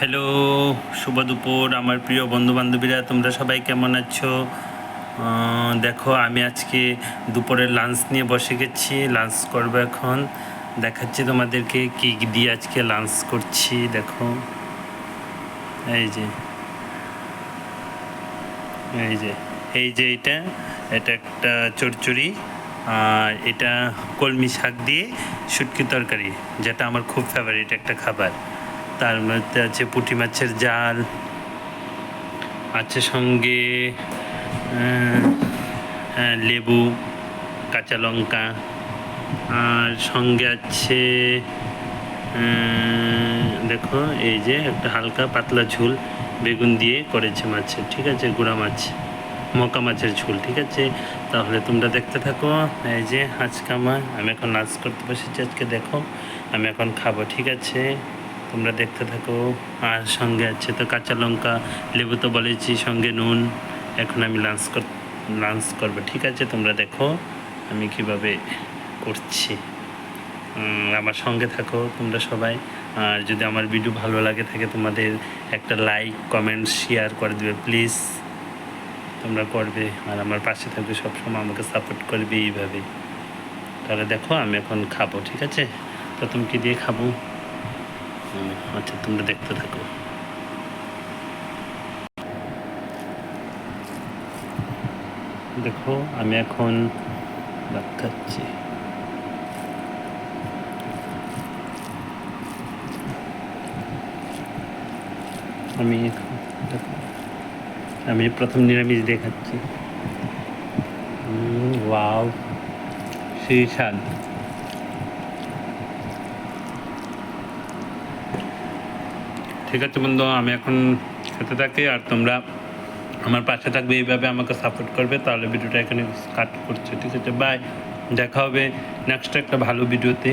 Hello শুভ দুপুর আমার প্রিয় বন্ধু বান্ধবীরা তোমরা সবাই কেমন আছো? দেখো, আমি আজকে দুপুরের লাঞ্চ নিয়ে বসে গেছি লাঞ্চ করব এখন। দেখাচ্ছি তোমাদেরকে কি দিয়ে আজকে লাঞ্চ করছি, দেখো। এই যে। এই যে। এই যে এটা এটা একটা চচ্চড়ি আর এটা কলমি শাক দিয়ে শুটকি তরকারি, যেটা আমার খুব ফেভারিট একটা খাবার। তার মধ্যে আছে পুঁটি মাছের জাল আছে সঙ্গে লেবু, কাঁচা লঙ্কা, আর সঙ্গে আছে দেখো, এই যে একটা হালকা পাতলা ঝোল বেগুন দিয়ে করেছে মাছের, ঠিক আছে, গুঁড়া মাছ, মকা মাছের ঝোল, ঠিক আছে? তাহলে তোমরা দেখতে থাকো, এই যে আজকে আমার, আমি এখন নাচ করতে বসেছি, আজকে দেখো, আমি এখন খাব, ঠিক আছে? তোমরা দেখতে থাকো। আর সঙ্গে আছে তো কাঁচা লঙ্কা, লেবু তো বলেছি, সঙ্গে নুন। এখন আমি লাঞ্চ কর লাঞ্চ করব। ঠিক আছে, তোমরা দেখো আমি কীভাবে করছি। আমার সঙ্গে থাকো তোমরা সবাই। আর যদি আমার ভিডিও ভালো লাগে থাকে, তোমাদের একটা লাইক কমেন্ট শেয়ার করে দেবে প্লিজ তোমরা করবে, আর আমার পাশে থাকবে সবসময় আমাকে সাপোর্ট করবে এইভাবে। তাহলে দেখো, আমি এখন খাব, ঠিক আছে? প্রথম কি দিয়ে খাব? আচ্ছা তোমরা দেখতে থাকো। দেখো, আমি এখন ভাত খাচ্ছি আমি এখন আমি প্রথম নিরামিষ দেখাচ্ছি। ওয়াও, সেই ঠিক আছে বন্ধু, আমি এখন খেতে থাকি আর তোমরা আমার পাশে থাকবে, এইভাবে আমাকে সাপোর্ট করবে। তাহলে ভিডিওটা এখানে কাট করছে, ঠিক আছে? বাই দেখা হবে নেক্সট একটা ভালো ভিডিওতে